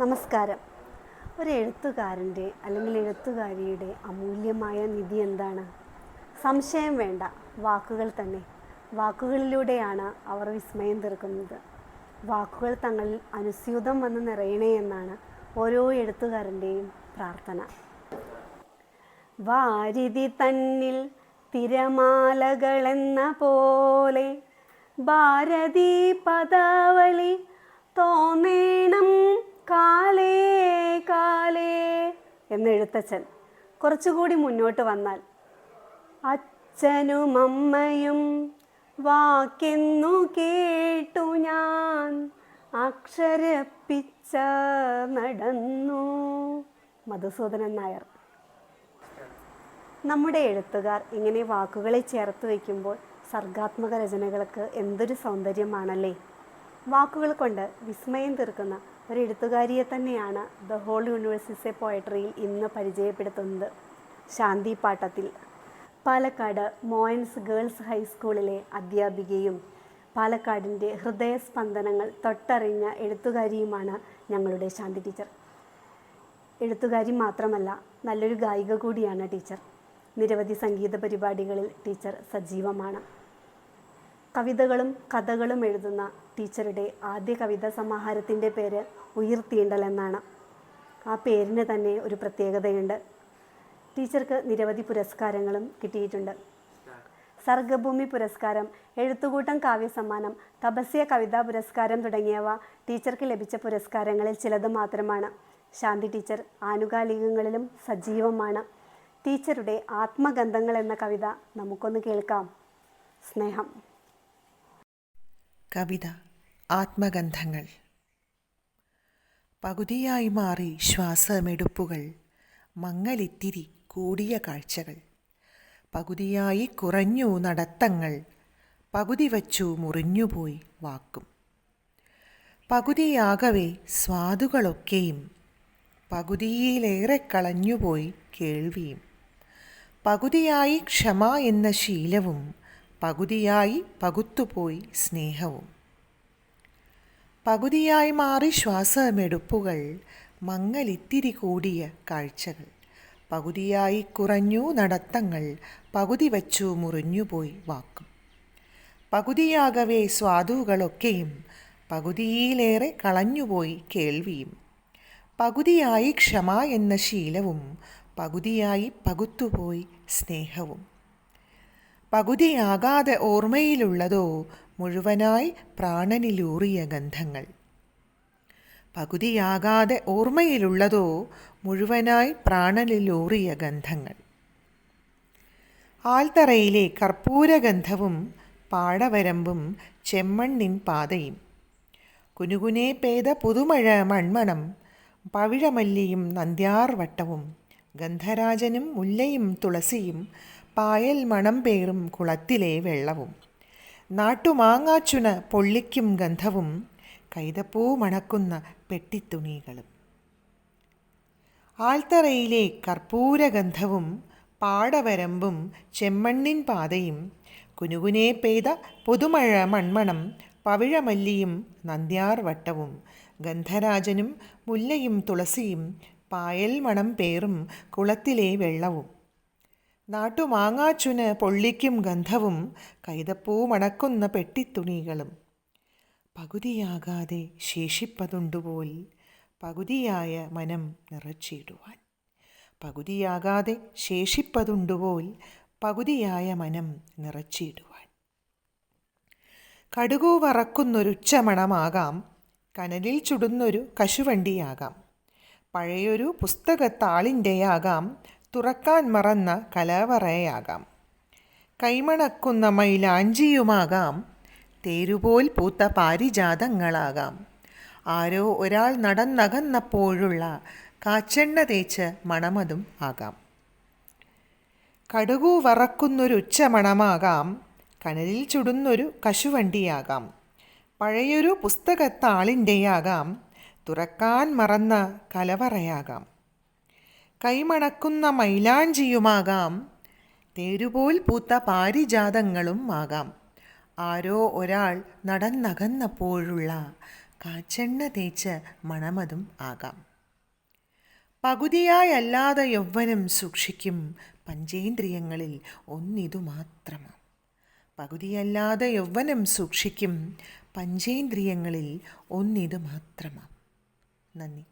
നമസ്കാരം. ഒരു എഴുത്തുകാരന്റെ അല്ലെങ്കിൽ എഴുത്തുകാരിയുടെ അമൂല്യമായ നിധി എന്താണ്? സംശയം വേണ്ട വാക്കുകൾ തന്നെ. വാക്കുകളിലൂടെയാണ് അവർ വിസ്മയം തീർക്കുന്നത്. വാക്കുകൾ തങ്ങളിൽ അനുസ്യൂതം വന്ന് നിറയണേ എന്നാണ് ഓരോ എഴുത്തുകാരന്റെയും പ്രാർത്ഥന. വാരിതി തന്നിൽ തിരമാലകളെന്ന പോലെ ഭാരതി പദാവലി എന്നെഴുത്തച്ഛൻ കുറച്ചുകൂടി മുന്നോട്ട് വന്നാൽ അച്ഛനും അമ്മയും വാക്കെന്നു കേട്ടു ഞാൻ അക്ഷരപ്പിച്ച നടന്നു മധുസൂദനൻ നായർ. നമ്മുടെ എഴുത്തുകാർ ഇങ്ങനെ വാക്കുകളെ ചേർത്ത് വയ്ക്കുമ്പോൾ സർഗാത്മക രചനകൾക്ക് എന്തൊരു സൗന്ദര്യമാണല്ലേ? വാക്കുകൾ കൊണ്ട് വിസ്മയം തീർക്കുന്ന ഒരു എഴുത്തുകാരിയെ തന്നെയാണ് ദ ഹോൾ യൂണിവേഴ്സിസെ പോയട്രിയിൽ ഇന്ന് പരിചയപ്പെടുത്തുന്നത്. ശാന്തി പാട്ടത്തിൽ പാലക്കാട് മോയൻസ് ഗേൾസ് ഹൈസ്കൂളിലെ അധ്യാപികയും പാലക്കാടിന്റെ ഹൃദയസ്പന്ദനങ്ങൾ തൊട്ടറിഞ്ഞ എഴുത്തുകാരിയുമാണ് ഞങ്ങളുടെ ശാന്തി ടീച്ചർ. എഴുത്തുകാരി മാത്രമല്ല നല്ലൊരു ഗായിക കൂടിയാണ് ടീച്ചർ. നിരവധി സംഗീത പരിപാടികളിൽ ടീച്ചർ സജീവമാണ്. കവിതകളും കഥകളും എഴുതുന്ന ടീച്ചറുടെ ആദ്യ കവിതാ സമാഹാരത്തിന്റെ പേര് ഉയിർത്തീണ്ടൽ എന്നാണ്. ആ പേരിന് തന്നെ ഒരു പ്രത്യേകതയുണ്ട്. ടീച്ചർക്ക് നിരവധി പുരസ്കാരങ്ങളും കിട്ടിയിട്ടുണ്ട്. സർഗഭൂമി പുരസ്കാരം എഴുത്തുകൂട്ടം കാവ്യസമ്മാനം തപസ്യ കവിതാ പുരസ്കാരം തുടങ്ങിയവ ടീച്ചർക്ക് ലഭിച്ച പുരസ്കാരങ്ങളിൽ ചിലത് മാത്രമാണ്. ശാന്തി ടീച്ചർ ആനുകാലികങ്ങളിലും സജീവമാണ്. ടീച്ചറുടെ ആത്മഗന്ധങ്ങൾ എന്ന കവിത നമുക്കൊന്ന് കേൾക്കാം. സ്നേഹം. കവിത ആത്മഗന്ധങ്ങൾ. പകുതിയായി മാറി ശ്വാസമെടുപ്പുകൾ മങ്ങലിത്തിരി കൂടിയ കാഴ്ചകൾ. പകുതിയായി കുറഞ്ഞു നടത്തങ്ങൾ പകുതി വച്ചു മുറിഞ്ഞുപോയി വാക്കും. പകുതിയാകവേ സ്വാദുകളൊക്കെയും പകുതിയിലേറെ കളഞ്ഞുപോയി കേൾവിയും. പകുതിയായി ക്ഷമ എന്ന ശീലവും പകുതിയായി പകുത്തുപോയി സ്നേഹവും. പകുതിയായി മാറി ശ്വാസമെടുപ്പുകൾ മങ്ങലിത്തിരി കൂടിയ കാഴ്ചകൾ. പകുതിയായി കുറഞ്ഞു നടത്തങ്ങൾ പകുതി വച്ചു മുറിഞ്ഞുപോയി വാക്കും. പകുതിയാകവേ സ്വാദുകളൊക്കെയും പകുതിയിലേറെ കളഞ്ഞുപോയി കേൾവിയും. പകുതിയായി ക്ഷമ എന്ന ശീലവും പകുതിയായി പകുത്തുപോയി സ്നേഹവും. പകുതിയാകാതെ ഓർമ്മയിലുള്ളതോ മുഴുവനായി പ്രാണനിലൂറിയ ഗന്ധങ്ങൾ. പകുതിയാകാതെ ഓർമ്മയിലുള്ളതോ മുഴുവനായി പ്രാണനിലൂറിയ ഗന്ധങ്ങൾ. ആൽത്തറയിലെ കർപ്പൂരഗന്ധവും പാടവരമ്പും ചെമ്മണ്ണിൻ പാതയും. കുനുകുനെ പെയ്ത പുതുമഴ മൺമണം പവിഴമല്ലിയും നന്ദ്യാർവട്ടവും ഗന്ധരാജനും മുല്ലയും തുളസിയും പായൽ മണം പേറും കുളത്തിലെ വെള്ളവും. നാട്ടുമാങ്ങാച്ചുന പൊള്ളിക്കും ഗന്ധവും കൈതപ്പൂ മണക്കുന്ന പെട്ടിത്തുണികളും. ആൽത്തറയിലെ കർപ്പൂരഗന്ധവും പാടവരമ്പും ചെമ്മണ്ണിൻ പാതയും കുനുകുനെ പെയ്ത പുതുമഴ മൺമണം പവിഴമല്ലിയും നന്ദ്യാർവട്ടവും ഗന്ധരാജനും മുല്ലയും തുളസിയും പായൽ മണം പേറും കുളത്തിലെ വെള്ളവും. നാട്ടുമാങ്ങാച്ചുന് പൊള്ളിക്കും ഗന്ധവും കൈതപ്പൂ മണക്കുന്ന പെട്ടിത്തുണികളും. പകുതിയാകാതെ ശേഷിപ്പതുണ്ടുപോൽ പകുതിയായ മനം നിറച്ചിടുവാൻ. പകുതിയാകാതെ ശേഷിപ്പതുണ്ടുപോൽ പകുതിയായ മനം നിറച്ചിടുവാൻ. കടുകു വറക്കുന്നൊരുച്ചമണമാകാം കനലിൽ ചുടുന്നൊരു കശുവണ്ടിയാകാം. പഴയൊരു പുസ്തകത്താളിന്റെയാകാം തുറക്കാൻ മറന്ന കലവറയാകാം. കൈമണക്കുന്ന മൈലാഞ്ചിയുമാകാം. തേരുപോൽ പൂത്ത പാരിജാതങ്ങളാകാം. ആരോ ഒരാൾ നടന്നകന്നപ്പോഴുള്ള കാച്ചെണ്ണ തേച്ച് മണമതും ആകാം. കടുകു വറക്കുന്നൊരു ഉച്ച മണമാകാം. കനലിൽ ചുടുന്നൊരു കശുവണ്ടിയാകാം. പഴയൊരു പുസ്തകത്താളിന്റെയാകാം. തുറക്കാൻ മറന്ന കലവറയാകാം. കൈമണക്കുന്ന മൈലാഞ്ചിയുമാകാം. തേരുപോൽ പൂത്ത പാരിജാതങ്ങളും ആകാം. ആരോ ഒരാൾ നടന്നകന്നപ്പോഴുള്ള കാച്ചെണ്ണ തേച്ച് മണമതും ആകാം. പകുതിയായല്ലാതെ യൗവനം സൂക്ഷിക്കും പഞ്ചേന്ദ്രിയങ്ങളിൽ ഒന്നിതു മാത്രമാം പകുതിയല്ലാതെ യൗവനം സൂക്ഷിക്കും പഞ്ചേന്ദ്രിയങ്ങളിൽ ഒന്നിതു മാത്രമാം നന്ദി.